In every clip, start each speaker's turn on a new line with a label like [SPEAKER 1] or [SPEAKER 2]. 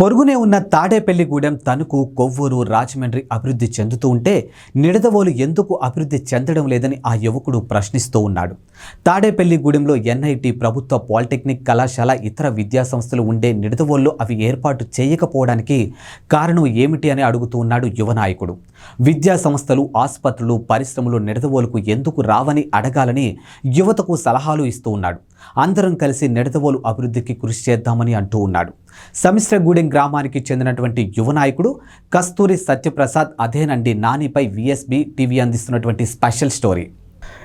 [SPEAKER 1] పొరుగునే ఉన్న తాడేపల్లిగూడెం తణుకు కొవ్వూరు రాజమండ్రి అభివృద్ధి చెందుతూ ఉంటే నిడదవోలు ఎందుకు అభివృద్ధి చెందడం లేదని ఆ యువకుడు ప్రశ్నిస్తూ ఉన్నాడు. తాడేపల్లిగూడెంలో ఎన్ఐటి ప్రభుత్వ పాలిటెక్నిక్ కళాశాల ఇతర విద్యా సంస్థలు ఉండే నిడదవోల్లో అవి ఏర్పాటు చేయకపోవడానికి కారణం ఏమిటి అని అడుగుతూ ఉన్నాడు యువ నాయకుడు. విద్యా సంస్థలు ఆసుపత్రులు పరిశ్రమలు నిడదవోలుకు ఎందుకు రావని అడగాలని యువతకు సలహాలు ఇస్తూ ఉన్నాడు. అందరం కలిసి నిడదవోలు అభివృద్ధికి కృషి చేద్దామని అంటూ ఉన్నాడు. సమిశ్రగూడెం గ్రామానికి చెందినటువంటి యువ నాయకుడు కస్తూరి సత్యప్రసాద్ అదేనండి నానిపై విఎస్బి టీవీ అందిస్తున్నటువంటి స్పెషల్ స్టోరీ.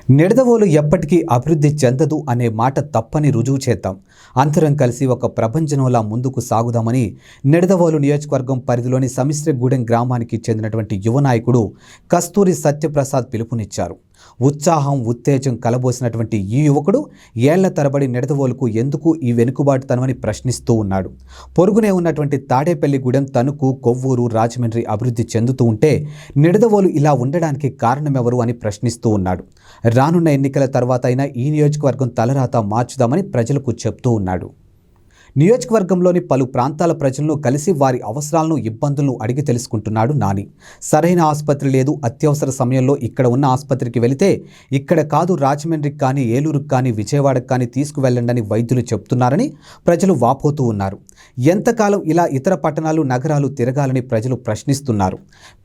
[SPEAKER 1] నిడదవోలు ఎప్పటికీ అభివృద్ధి చెందదు అనే మాట తప్పని రుజువు చేద్దాం. అందరం కలిసి ఒక ప్రపంచంలా ముందుకు సాగుదామని నిడదవోలు నియోజకవర్గం పరిధిలోని సమిశ్రగూడెం గ్రామానికి చెందినటువంటి యువ నాయకుడు కస్తూరి సత్యప్రసాద్ పిలుపునిచ్చారు. ఉత్సాహం ఉత్తేజం కలబోసినటువంటి ఈ యువకుడు ఏళ్ళ తరబడి నిడదవోలుకు ఎందుకు ఈ వెనుకబాటుతనమని ప్రశ్నిస్తూ ఉన్నాడు. పొరుగునే ఉన్నటువంటి తాడేపల్లిగూడెం తణుకు కొవ్వూరు రాజమండ్రి అభివృద్ధి చెందుతూ ఉంటే నిడదవోలు ఇలా ఉండడానికి కారణమెవరు అని ప్రశ్నిస్తూ ఉన్నాడు. రానున్న ఎన్నికల తర్వాత అయినా ఈ నియోజకవర్గం తలరాత మార్చుదామని ప్రజలకు చెప్తూ ఉన్నాడు. నియోజకవర్గంలోని పలు ప్రాంతాల ప్రజలను కలిసి వారి అవసరాలను ఇబ్బందులను అడిగి తెలుసుకుంటున్నాడు నాని. సరైన ఆసుపత్రి లేదు అత్యవసర సమయంలో ఇక్కడ ఉన్న ఆసుపత్రికి వెళితే ఇక్కడ కాదు రాజమండ్రికి కానీ ఏలూరుకు కానీ విజయవాడకు కానీ తీసుకువెళ్ళండి వైద్యులు చెప్తున్నారని ప్రజలు వాపోతూ ఉన్నారు. ఎంతకాలం ఇలా ఇతర పట్టణాలు నగరాలు తిరగాలని ప్రజలు ప్రశ్నిస్తున్నారు.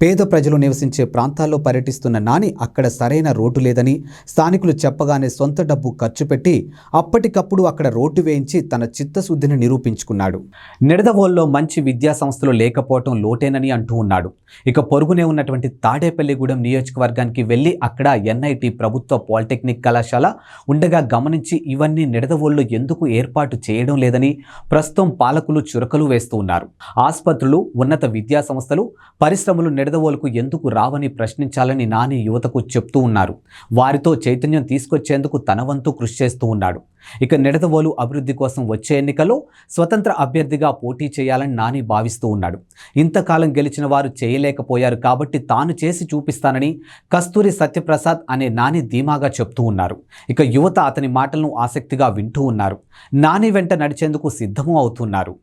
[SPEAKER 1] పేద ప్రజలు నివసించే ప్రాంతాల్లో పర్యటిస్తున్న నాని అక్కడ సరైన రోడ్డు లేదని స్థానికులు చెప్పగానే సొంత డబ్బు ఖర్చు పెట్టి అప్పటికప్పుడు అక్కడ రోడ్డు వేయించి తన చిత్తశుద్ధిని నిరూపించుకున్నాడు. నిడదవోల్లో మంచి విద్యా సంస్థలు లేకపోవటం లోటేనని అంటూ ఉన్నాడు. ఇక పొరుగునే ఉన్నటువంటి తాడేపల్లిగూడెం నియోజకవర్గానికి వెళ్ళి అక్కడ ఎన్ఐటి ప్రభుత్వ పాలిటెక్నిక్ కళాశాల ఉండగా గమనించి ఇవన్నీ నిడదవోళ్ళు ఎందుకు ఏర్పాటు చేయడం లేదని ప్రస్తుతం పాలకులు చురకలు వేస్తూ ఉన్నారు. ఆసుపత్రులు ఉన్నత విద్యా సంస్థలు పరిశ్రమలు నిడదవోలుకు ఎందుకు రావని ప్రశ్నించాలని నాని యువతకు చెప్తూ ఉన్నారు. వారితో చైతన్యం తీసుకొచ్చేందుకు తన వంతు కృషి చేస్తూ ఉన్నాడు. ఇక నిడదవోలు అభివృద్ధి కోసం వచ్చే ఎన్నికలో స్వతంత్ర అభ్యర్థిగా పోటీ చేయాలని నాని భావిస్తూ ఉన్నాడు. ఇంతకాలం గెలిచిన వారు చేయలేకపోయారు కాబట్టి తాను చేసి చూపిస్తానని కస్తూరి సత్యప్రసాద్ అనే నాని ధీమాగా చెప్తూ ఉన్నారు. ఇక యువత అతని మాటలను ఆసక్తిగా వింటూ ఉన్నారు. నాని వెంట నడిచేందుకు సిద్ధము అవుతున్నారు.